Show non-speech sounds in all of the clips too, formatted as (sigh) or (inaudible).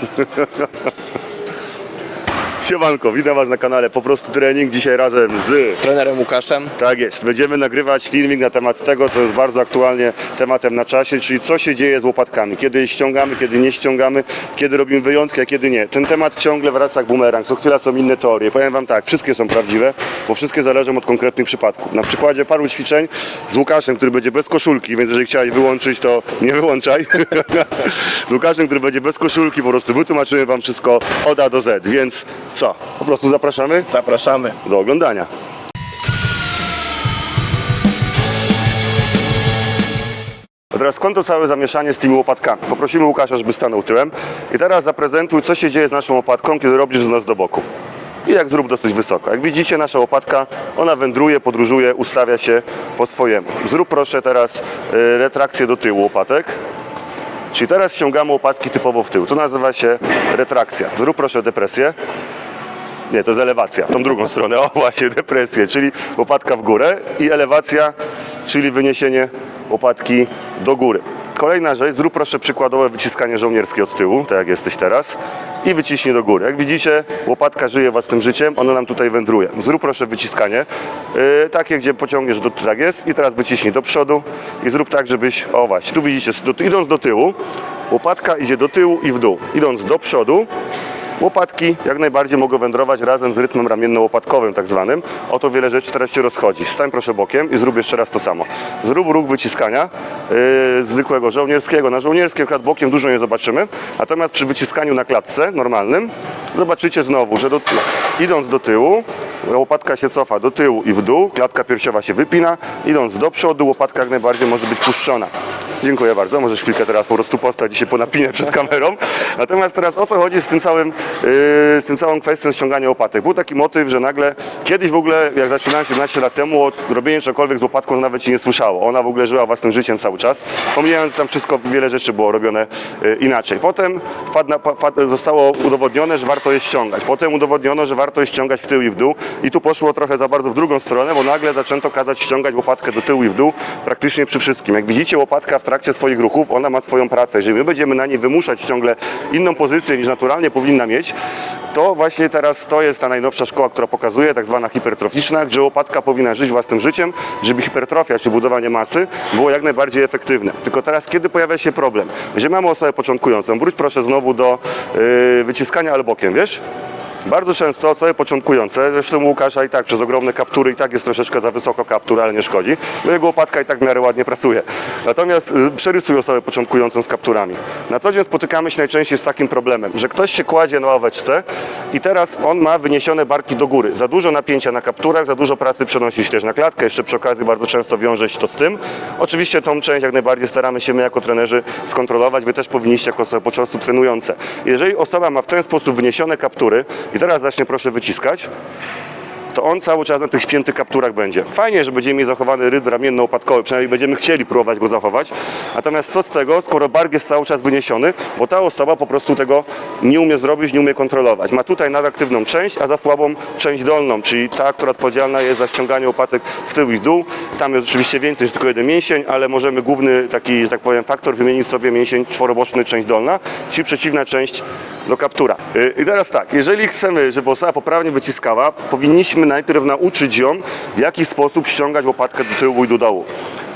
ハハハハ! Siemanko, witam Was na kanale Po prostu trening. Dzisiaj razem z... trenerem Łukaszem. Tak jest, będziemy nagrywać filmik na temat tego, co jest bardzo aktualnie tematem na czasie, czyli co się dzieje z łopatkami. Kiedy ściągamy, kiedy nie ściągamy, kiedy robimy wyjątki, a kiedy nie. Ten temat ciągle wraca jak bumerang. Co chwila są inne teorie. Powiem Wam tak, wszystkie są prawdziwe, bo wszystkie zależą od konkretnych przypadków. Na przykładzie paru ćwiczeń z Łukaszem, który będzie bez koszulki, więc jeżeli chciałeś wyłączyć, to nie wyłączaj. (laughs) z Łukaszem, który będzie bez koszulki, po prostu wytłumaczymy Wam wszystko od A do Z. Więc co? Po prostu zapraszamy Zapraszamy. do oglądania. A teraz skąd to całe zamieszanie z tymi łopatkami? Poprosimy Łukasza, żeby stanął tyłem i teraz zaprezentuj, co się dzieje z naszą łopatką, kiedy robisz z nas do boku. I jak zrób dosyć wysoko. Jak widzicie, nasza łopatka, ona wędruje, podróżuje, ustawia się po swojemu. Zrób proszę teraz y, retrakcję do tyłu łopatek. Czyli teraz ściągamy łopatki typowo w tył. To nazywa się retrakcja. Zrób proszę depresję. Nie, to jest elewacja, w tą drugą stronę. O właśnie, depresję, czyli łopatka w górę i elewacja, czyli wyniesienie łopatki do góry. Kolejna rzecz, zrób proszę przykładowe wyciskanie żołnierskie od tyłu, tak jak jesteś teraz i wyciśnij do góry. Jak widzicie, łopatka żyje własnym życiem, ona nam tutaj wędruje. Zrób proszę wyciskanie, yy, takie, gdzie pociągniesz, do, tak jest i teraz wyciśnij do przodu i zrób tak, żebyś, o właśnie, tu widzicie, do, idąc do tyłu, łopatka idzie do tyłu i w dół. Idąc do przodu, Łopatki jak najbardziej mogą wędrować razem z rytmem ramienno-łopatkowym tak zwanym. Oto wiele rzeczy teraz się rozchodzi. Stań proszę bokiem i zrób jeszcze raz to samo. Zrób ruch wyciskania yy, zwykłego żołnierskiego. Na żołnierskim akurat bokiem dużo nie zobaczymy. Natomiast przy wyciskaniu na klatce normalnym zobaczycie znowu, że do, idąc do tyłu łopatka się cofa do tyłu i w dół, klatka piersiowa się wypina. Idąc do przodu łopatka jak najbardziej może być puszczona. Dziękuję bardzo. Możesz chwilkę teraz po prostu postać i się ponapinę przed kamerą. Natomiast teraz o co chodzi z tym całym, z tym całą kwestią ściągania łopatek? Był taki motyw, że nagle kiedyś w ogóle, jak zaczynałem 17 lat temu, od robienia czegokolwiek z łopatką nawet się nie słyszało. Ona w ogóle żyła własnym życiem cały czas. Pomijając tam wszystko, wiele rzeczy było robione yy, inaczej. Potem zostało udowodnione, że warto je ściągać. Potem udowodniono, że warto je ściągać w tył i w dół. I tu poszło trochę za bardzo w drugą stronę, bo nagle zaczęto kazać ściągać łopatkę do tyłu i w dół praktycznie przy wszystkim. Jak widzicie, łopatka w trakcie swoich ruchów, ona ma swoją pracę. Jeżeli my będziemy na niej wymuszać ciągle inną pozycję niż naturalnie powinna mieć, to właśnie teraz to jest ta najnowsza szkoła, która pokazuje, tak zwana hipertroficzna, gdzie łopatka powinna żyć własnym życiem, żeby hipertrofia, czy budowanie masy było jak najbardziej efektywne. Tylko teraz, kiedy pojawia się problem? Jeżeli mamy osobę początkującą, wróć proszę znowu do yy, wyciskania ale bokiem, wiesz? Bardzo często osoby początkujące, zresztą u Łukasza i tak przez ogromne kaptury i tak jest troszeczkę za wysoko kaptur, ale nie szkodzi, bo jego łopatka i tak w miarę ładnie pracuje. Natomiast y, przerysuj osobę początkującą z kapturami. Na co dzień spotykamy się najczęściej z takim problemem, że ktoś się kładzie na ławeczce i teraz on ma wyniesione barki do góry. Za dużo napięcia na kapturach, za dużo pracy przenosi się też na klatkę, jeszcze przy okazji bardzo często wiąże się to z tym. Oczywiście tą część jak najbardziej staramy się my jako trenerzy skontrolować, wy też powinniście jako osoby po prostu trenujące. Jeżeli osoba ma w ten sposób wyniesione kaptury i teraz zacznie proszę wyciskać, to on cały czas na tych śpiętych kapturach będzie. Fajnie, że będziemy mieli zachowany ryb ramienno-opadkowy, przynajmniej będziemy chcieli próbować go zachować. Natomiast co z tego, skoro bark jest cały czas wyniesiony, bo ta osoba po prostu tego nie umie zrobić, nie umie kontrolować. Ma tutaj nadaktywną część, a za słabą część dolną, czyli ta, która odpowiedzialna jest za ściąganie łopatek w tył i w dół. Tam jest oczywiście więcej niż tylko jeden mięsień, ale możemy główny taki, że tak powiem, faktor wymienić sobie mięsień czworoboczny, część dolna, czyli przeciwna część do kaptura. Yy, I teraz tak, jeżeli chcemy, żeby osoba poprawnie wyciskała, powinniśmy najpierw nauczyć ją, w jaki sposób ściągać łopatkę do tyłu i do dołu.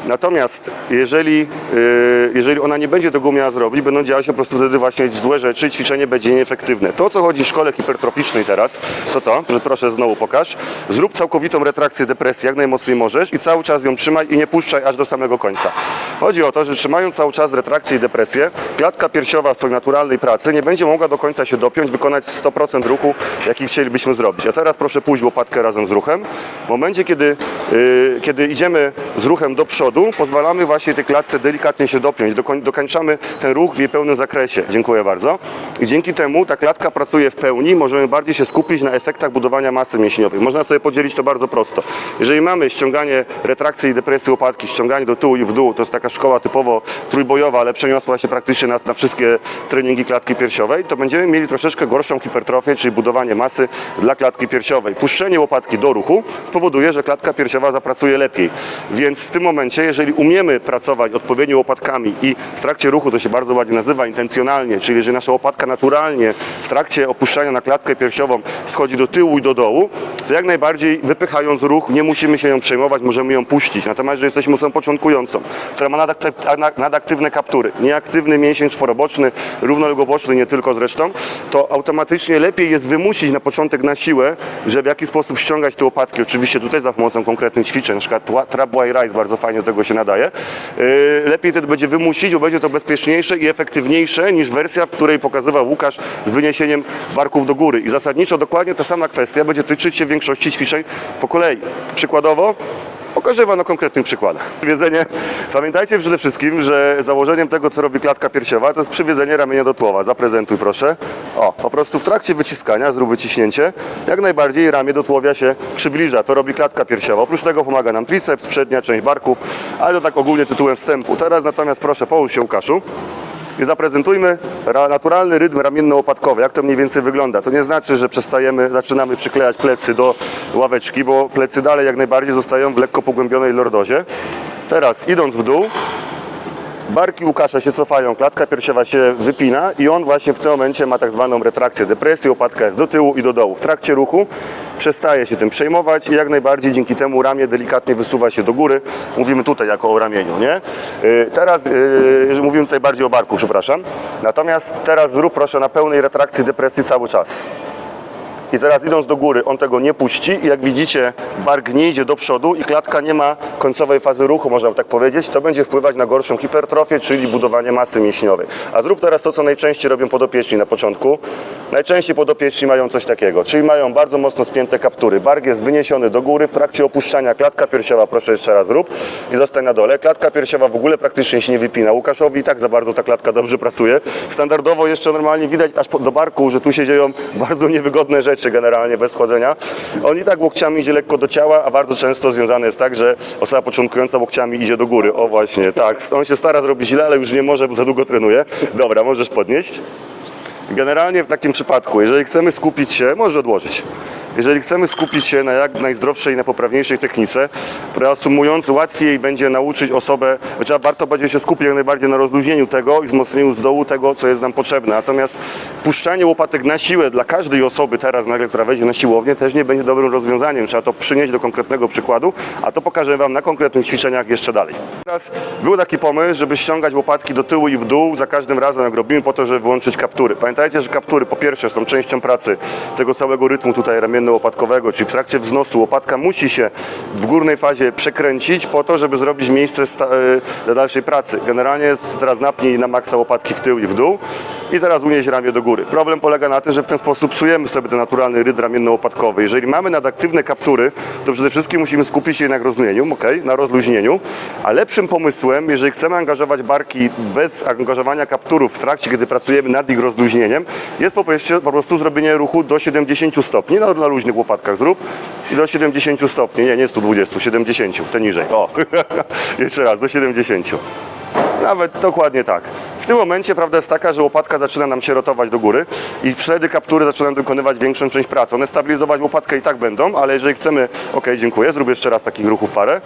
Natomiast jeżeli, yy, jeżeli ona nie będzie tego umiała zrobić, będą działy się po prostu wtedy właśnie złe rzeczy, ćwiczenie będzie nieefektywne. To, co chodzi w szkole hipertroficznej teraz, to to, że proszę znowu pokaż, zrób całkowitą retrakcję depresji jak najmocniej możesz i cały czas ją trzymaj i nie puszczaj aż do samego końca. Chodzi o to, że trzymając cały czas retrakcję i depresję, klatka piersiowa w swojej naturalnej pracy nie będzie mogła do końca się dopiąć, wykonać 100% ruchu, jaki chcielibyśmy zrobić. A teraz proszę pójść łopatkę razem z ruchem. W momencie, kiedy, yy, kiedy idziemy z ruchem do przodu, pozwalamy właśnie tej klatce delikatnie się dopiąć. Dokoń, dokończamy ten ruch w jej pełnym zakresie. Dziękuję bardzo. I dzięki temu ta klatka pracuje w pełni, możemy bardziej się skupić na efektach budowania masy mięśniowej. Można sobie podzielić to bardzo prosto. Jeżeli mamy ściąganie retrakcji i depresji łopatki, ściąganie do tyłu i w dół, to jest taka szkoła typowo trójbojowa, ale przeniosła się praktycznie na, na wszystkie treningi klatki piersiowej, to będziemy mieli troszeczkę gorszą hipertrofię, czyli budowanie masy dla klatki piersiowej. Puszczenie łopatki do ruchu spowoduje, że klatka piersiowa zapracuje lepiej. Więc w tym momencie że jeżeli umiemy pracować odpowiednio łopatkami i w trakcie ruchu, to się bardzo ładnie nazywa, intencjonalnie, czyli jeżeli nasza łopatka naturalnie w trakcie opuszczania na klatkę piersiową schodzi do tyłu i do dołu, to jak najbardziej wypychając ruch, nie musimy się ją przejmować, możemy ją puścić. Natomiast jeżeli jesteśmy osobą początkującą, która ma nadakty- na- nadaktywne kaptury, nieaktywny mięsień czworoboczny, równolegoboczny, nie tylko zresztą, to automatycznie lepiej jest wymusić na początek na siłę, że w jaki sposób ściągać te łopatki. Oczywiście tutaj za pomocą konkretnych ćwiczeń, na przykład trap wire rise bardzo fajnie do tego się nadaje. Yy, lepiej wtedy będzie wymusić, bo będzie to bezpieczniejsze i efektywniejsze niż wersja, w której pokazywał Łukasz z wyniesieniem barków do góry. I zasadniczo dokładnie ta sama kwestia będzie tyczyć się większości ćwiczeń po kolei. Przykładowo Pokażę Wam na konkretnych przykładach. Przywiedzenie. Pamiętajcie przede wszystkim, że założeniem tego, co robi klatka piersiowa, to jest przywiedzenie ramienia do tłowa. Zaprezentuj proszę. O, po prostu w trakcie wyciskania, zrób wyciśnięcie, jak najbardziej ramię do tułowia się przybliża. To robi klatka piersiowa. Oprócz tego pomaga nam triceps, przednia część barków, ale to tak ogólnie tytułem wstępu. Teraz natomiast proszę, połóż się Łukaszu i zaprezentujmy ra- naturalny rytm ramienno-łopatkowy. Jak to mniej więcej wygląda? To nie znaczy, że przestajemy, zaczynamy przyklejać plecy do ławeczki, bo plecy dalej jak najbardziej zostają w lekko pogłębionej lordozie. Teraz idąc w dół, barki Łukasza się cofają, klatka piersiowa się wypina i on właśnie w tym momencie ma tak zwaną retrakcję, depresję, łopatka jest do tyłu i do dołu. W trakcie ruchu przestaje się tym przejmować i jak najbardziej dzięki temu ramię delikatnie wysuwa się do góry. Mówimy tutaj jako o ramieniu, nie? Yy, Teraz, yy, mówimy tutaj bardziej o barku, przepraszam. Natomiast teraz zrób proszę na pełnej retrakcji depresji cały czas. I teraz idąc do góry, on tego nie puści i jak widzicie, bark nie idzie do przodu i klatka nie ma końcowej fazy ruchu, można tak powiedzieć. To będzie wpływać na gorszą hipertrofię, czyli budowanie masy mięśniowej. A zrób teraz to, co najczęściej robią podopieczni na początku. Najczęściej podopieczni mają coś takiego, czyli mają bardzo mocno spięte kaptury. Bark jest wyniesiony do góry w trakcie opuszczania. Klatka piersiowa, proszę jeszcze raz zrób i zostań na dole. Klatka piersiowa w ogóle praktycznie się nie wypina. Łukaszowi i tak za bardzo ta klatka dobrze pracuje. Standardowo jeszcze normalnie widać aż do barku, że tu się dzieją bardzo niewygodne rzeczy generalnie bez wchodzenia. On i tak łokciami idzie lekko do ciała, a bardzo często związane jest tak, że osoba początkująca łokciami idzie do góry. O właśnie, tak. On się stara zrobić źle, ale już nie może, bo za długo trenuje. Dobra, możesz podnieść. Generalnie w takim przypadku, jeżeli chcemy skupić się, może odłożyć. Jeżeli chcemy skupić się na jak najzdrowszej i najpoprawniejszej technice, reasumując, łatwiej będzie nauczyć osobę, trzeba warto będzie się skupić jak najbardziej na rozluźnieniu tego i wzmocnieniu z dołu tego, co jest nam potrzebne. Natomiast puszczanie łopatek na siłę dla każdej osoby teraz nagle, która wejdzie na siłownię, też nie będzie dobrym rozwiązaniem. Trzeba to przynieść do konkretnego przykładu, a to pokażę Wam na konkretnych ćwiczeniach jeszcze dalej. Teraz był taki pomysł, żeby ściągać łopatki do tyłu i w dół za każdym razem, jak robimy, po to, żeby wyłączyć kaptury. Pamiętajcie, że kaptury po pierwsze są częścią pracy tego całego rytmu tutaj ramienno-łopatkowego, czyli w trakcie wznosu łopatka musi się w górnej fazie przekręcić po to, żeby zrobić miejsce e, dla dalszej pracy. Generalnie teraz napnij na maksa łopatki w tył i w dół i teraz unieś ramię do góry. Problem polega na tym, że w ten sposób psujemy sobie ten naturalny rytm ramienno-łopatkowy. Jeżeli mamy nadaktywne kaptury, to przede wszystkim musimy skupić się na rozluźnieniu, okay? na rozluźnieniu, a lepszym pomysłem, jeżeli chcemy angażować barki bez angażowania kapturów w trakcie, kiedy pracujemy nad ich rozluźnieniem, jest po prostu, zrobienie ruchu do 70 stopni, na luźnych łopatkach zrób i do 70 stopni, nie, nie 120, 70, te niżej, o, (laughs) jeszcze raz, do 70. Nawet dokładnie tak. W tym momencie prawda jest taka, że łopatka zaczyna nam się rotować do góry i wtedy kaptury zaczynają wykonywać większą część pracy. One stabilizować łopatkę i tak będą, ale jeżeli chcemy, ok, dziękuję, zrobię jeszcze raz takich ruchów parę.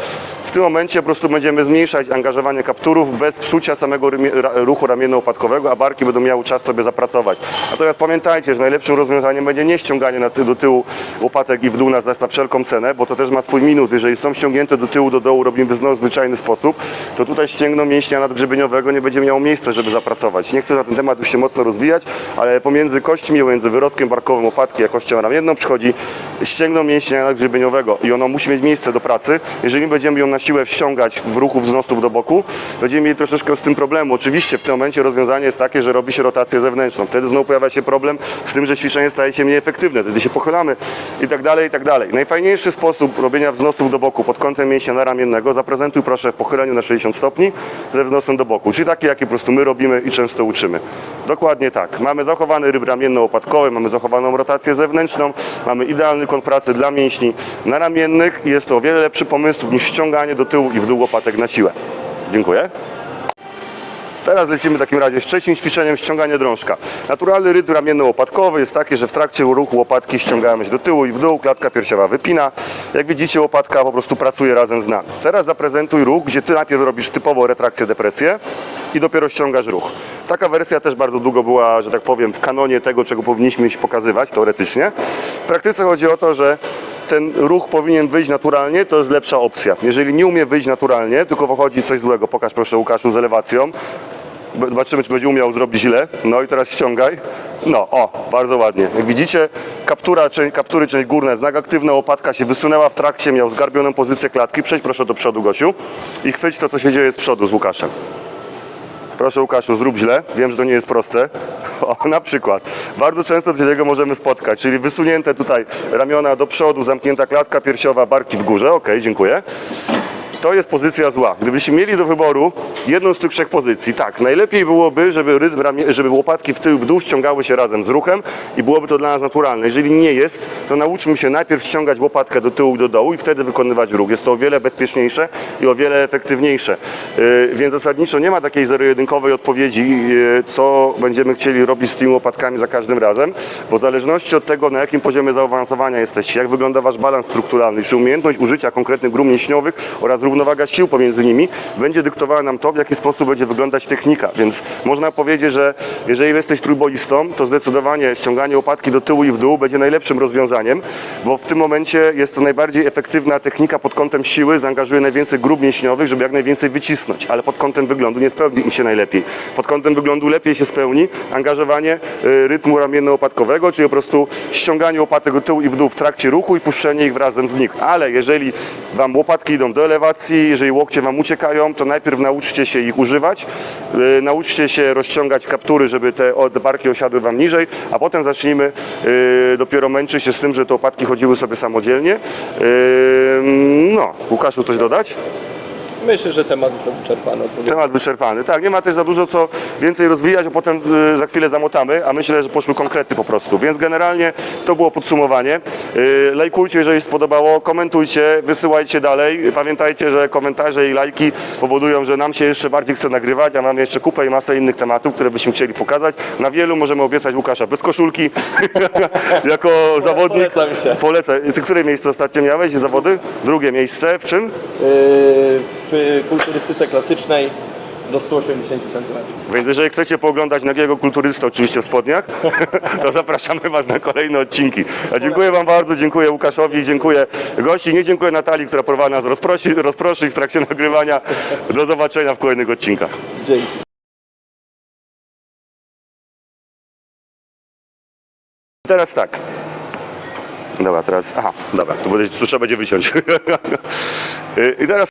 W tym momencie po prostu będziemy zmniejszać angażowanie kapturów bez psucia samego ruchu ramienno-łopatkowego, a barki będą miały czas sobie zapracować. Natomiast pamiętajcie, że najlepszym rozwiązaniem będzie nie ściąganie na ty- do tyłu łopatek i w dół na, na wszelką cenę, bo to też ma swój minus. Jeżeli są ściągnięte do tyłu, do dołu, robimy w zwyczajny sposób, to tutaj ścięgno mięśnia nadgrzebieniowego nie będzie miało miejsca, żeby zapracować. Nie chcę na ten temat już się mocno rozwijać, ale pomiędzy kośćmi, pomiędzy wyrostkiem barkowym łopatki a kością ramienną przychodzi ścięgno mięśnia nadgrzebieniowego i ono musi mieć miejsce do pracy. Jeżeli będziemy ją na siłę wciągać w ruchu wznosów do boku, będziemy mieli troszeczkę z tym problemu. Oczywiście w tym momencie rozwiązanie jest takie, że robi się rotację zewnętrzną. Wtedy znowu pojawia się problem z tym, że ćwiczenie staje się mniej efektywne. Wtedy się pochylamy i tak dalej, i tak dalej. Najfajniejszy sposób robienia wznosów do boku pod kątem mięśnia naramiennego zaprezentuj proszę w pochyleniu na 60 stopni ze wznosem do boku, czyli taki, jaki po prostu my robimy i często uczymy. Dokładnie tak. Mamy zachowany ryb ramienno-łopatkowy, mamy zachowaną rotację zewnętrzną, mamy idealny kąt pracy dla mięśni naramiennych i jest to o wiele lepszy pomysł niż ściąganie do tyłu i w dół łopatek na siłę. Dziękuję. Teraz lecimy w takim razie z trzecim ćwiczeniem ściąganie drążka. Naturalny rytm ramienno-łopatkowy jest taki, że w trakcie ruchu łopatki ściągamy się do tyłu i w dół, klatka piersiowa wypina. Jak widzicie łopatka po prostu pracuje razem z nami. Teraz zaprezentuj ruch, gdzie ty najpierw robisz typowo retrakcję, depresję i dopiero ściągasz ruch. Taka wersja też bardzo długo była, że tak powiem, w kanonie tego, czego powinniśmy iść pokazywać teoretycznie. W praktyce chodzi o to, że ten ruch powinien wyjść naturalnie, to jest lepsza opcja. Jeżeli nie umie wyjść naturalnie, tylko wychodzi coś złego, pokaż proszę Łukaszu z elewacją. Zobaczymy, czy będzie umiał zrobić źle. No i teraz ściągaj. No, o, bardzo ładnie. Jak widzicie, kaptura, część, kaptury, część górna, znak aktywny, łopatka się wysunęła w trakcie, miał zgarbioną pozycję klatki. Przejdź proszę do przodu, Gosiu. I chwyć to, co się dzieje z przodu z Łukaszem. Proszę Łukaszu, zrób źle. Wiem, że to nie jest proste. (laughs) O, na przykład. Bardzo często się tego możemy spotkać, czyli wysunięte tutaj ramiona do przodu, zamknięta klatka piersiowa, barki w górze. Ok, dziękuję. To jest pozycja zła. Gdybyśmy mieli do wyboru jedną z tych trzech pozycji, tak, najlepiej byłoby, żeby, rytm, żeby łopatki w tył, w dół ściągały się razem z ruchem i byłoby to dla nas naturalne. Jeżeli nie jest, to nauczmy się najpierw ściągać łopatkę do tyłu i do dołu i wtedy wykonywać ruch. Jest to o wiele bezpieczniejsze i o wiele efektywniejsze. Yy, więc zasadniczo nie ma takiej zero-jedynkowej odpowiedzi, yy, co będziemy chcieli robić z tymi łopatkami za każdym razem, bo w zależności od tego, na jakim poziomie zaawansowania jesteście, jak wygląda wasz balans strukturalny, czy umiejętność użycia konkretnych grup mięśniowych oraz równowaga sił pomiędzy nimi, będzie dyktowała nam to, w jaki sposób będzie wyglądać technika. Więc można powiedzieć, że jeżeli jesteś trójboistą, to zdecydowanie ściąganie łopatki do tyłu i w dół będzie najlepszym rozwiązaniem, bo w tym momencie jest to najbardziej efektywna technika pod kątem siły, zaangażuje najwięcej grup mięśniowych, żeby jak najwięcej wycisnąć, ale pod kątem wyglądu nie spełni się najlepiej. Pod kątem wyglądu lepiej się spełni angażowanie y, rytmu ramienno-łopatkowego, czyli po prostu ściąganie łopatek do tyłu i w dół w trakcie ruchu i puszczenie ich razem z nich. Ale jeżeli Wam łopatki idą do elewacji, jeżeli łokcie Wam uciekają, to najpierw nauczcie się ich używać, y, nauczcie się rozciągać kaptury, żeby te barki osiadły Wam niżej, a potem zacznijmy y, dopiero męczyć się z tym, że te łopatki chodziły sobie samodzielnie. Y, no, Łukaszu, coś dodać? Myślę, że temat został wyczerpany. Temat wyczerpany. Tak, nie ma też za dużo co więcej rozwijać, a potem y, za chwilę zamotamy, a myślę, że poszły konkrety po prostu. Więc generalnie to było podsumowanie. Y, Lajkujcie, jeżeli się spodobało, komentujcie, wysyłajcie dalej. Pamiętajcie, że komentarze i lajki powodują, że nam się jeszcze bardziej chce nagrywać, a mamy jeszcze kupę i masę innych tematów, które byśmy chcieli pokazać. Na wielu możemy obiecać Łukasza bez koszulki, (laughs) jako zawodnik. Polecam się. Polecę. Ty które miejsce ostatnio miałeś? Zawody? Drugie miejsce. W czym? Yy, w kulturystyce klasycznej do 180 cm. Więc jeżeli chcecie pooglądać nagiego kulturystę, oczywiście w spodniach, (laughs) to zapraszamy Was na kolejne odcinki. A dziękuję Wam bardzo, dziękuję Łukaszowi, dziękuję gości, nie dziękuję Natalii, która próbowała nas rozprosi, rozproszyć w trakcie nagrywania. Do zobaczenia w kolejnych odcinkach. Dzięki. Teraz tak. Dobra, teraz. Aha, dobra, tu, będzie, tu trzeba będzie wyciąć. (laughs) I teraz